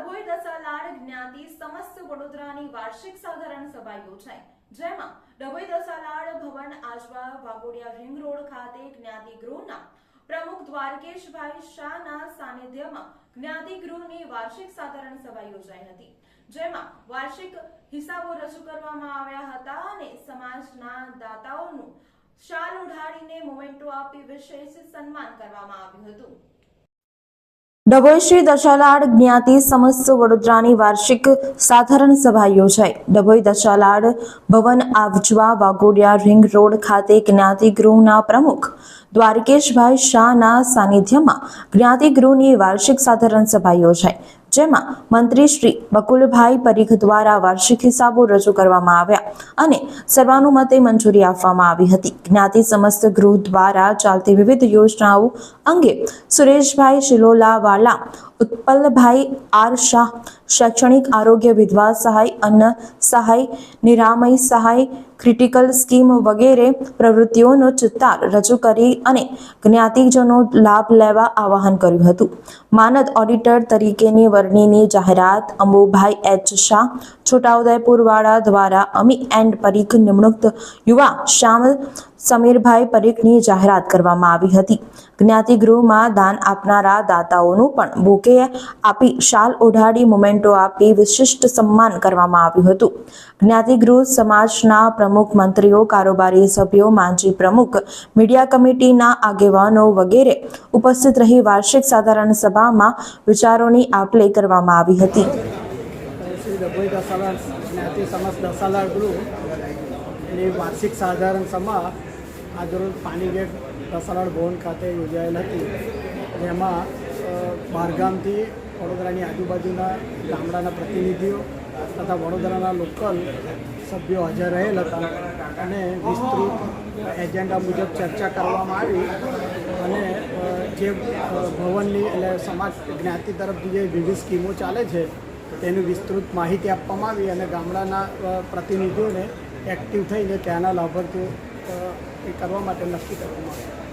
ડભોઈ દસાલાડ જ્ઞાતિ સમસ્ત વડોદરાની વાર્ષિક સાધારણ સભા યોજાઈ. જેમાં ડભોઈ દસાલાડ ભવન આજવા વાઘોડિયા રિંગ રોડ ખાતે જ્ઞાતિ ગૃહના પ્રમુખ દ્વારકેશભાઈ શાહના સાનિધ્યમાં જ્ઞાતિ ગૃહની વાર્ષિક સાધારણ સભા યોજાઈ હતી, જેમાં વાર્ષિક હિસાબો રજૂ કરવામાં આવ્યા હતા અને સમાજના દાતાઓનું શાલ ઉઢાડીને મોમેન્ટો આપી વિશેષ સન્માન કરવામાં આવ્યું હતું. ડભોઈ શ્રી દશાલાડ જ્ઞાતિ સમસ્ત વડોદરાની વાર્ષિક સાધારણ સભા યોજાઈ. ડભોઈ દશાલાડ ભવન આવજવા વાઘોડિયા રિંગ રોડ ખાતે જ્ઞાતિ ગૃહના પ્રમુખ દ્વારકેશભાઈ શાહના સાનિધ્યમાં જ્ઞાતિ ગૃહની વાર્ષિક સાધારણ સભા યોજાઈ. જેમાં મંત્રી શ્રી બકુલભાઈ પરીખ દ્વારા વાર્ષિક હિસાબો રજૂ કરવામાં આવ્યા અને સર્વાનુમતે મંજૂરી આપવામાં આવી હતી. જ્ઞાતિ સમસ્ત ગૃહ દ્વારા ચાલતી વિવિધ યોજનાઓ અંગે સુરેશભાઈ શિલોલાવાલા, ઉત્પલભાઈ આર શાહ, શૈક્ષણિક આરોગ્ય વિધવા સહાય, અન્ન સહાય, નિરામય સહાય, ક્રિટિકલ સ્કીમ વગેરે પ્રવૃત્તિઓનો ચિત્તાર રજૂ કરી અને જ્ઞાતિજનો લાભ લેવા આવાહન કર્યું હતું. માનદ ઓડિટર તરીકેની વરણીની જાહેરાત અંબુભાઈ એચ શાહ છોટાઉદેપુરવાળા દ્વારા અમી એન્ડ પરીખ નિમણૂક યુવા શ્યામ સમીરભાઈ પરીખની જાહેરાત કરવામાં આવી હતી. જ્ઞાતિગૃહમાં દાન આપનારા દાતાઓનું પણ બુકે આપી શાલ ઓઢાડી મોમેન્ટો આપી વિશિષ્ટ સન્માન કરવામાં આવ્યું હતું. જ્ઞાતિગૃહ સમાજના પ્રમુખ મંત્રીઓ, કારોબારી સભ્યો, માંજી પ્રમુખ, મીડિયા કમિટીના આગેવાનો વગેરે ઉપસ્થિત રહી વાર્ષિક સાધારણ સભામાં વિચારોની આપ કરવામાં આવી હતી. ડભોઈ દસાલાલ જ્ઞાતિ સમાજ દસાલાલ ગૃહની વાર્ષિક સાધારણ સભા આજરોજ પાણીગેટ દસાલાલ ભવન ખાતે યોજાયેલ હતી. જેમાં બહારગામથી વડોદરાની આજુબાજુના ગામડાના પ્રતિનિધિઓ તથા વડોદરાના લોકલ સભ્યો હાજર રહેલ હતા અને વિસ્તૃત એજન્ડા મુજબ ચર્ચા કરવામાં આવી અને જે ભવનની એટલે સમાજ જ્ઞાતિ તરફથી જે વિવિધ સ્કીમો ચાલે છે તેની વિસ્તૃત માહિતી આપવામાં આવી અને ગામડાના પ્રતિનિધિઓને એક્ટિવ થઈને ત્યાંના લાભાર્થીઓ એ કરવા માટે નક્કી કરવામાં આવ્યું.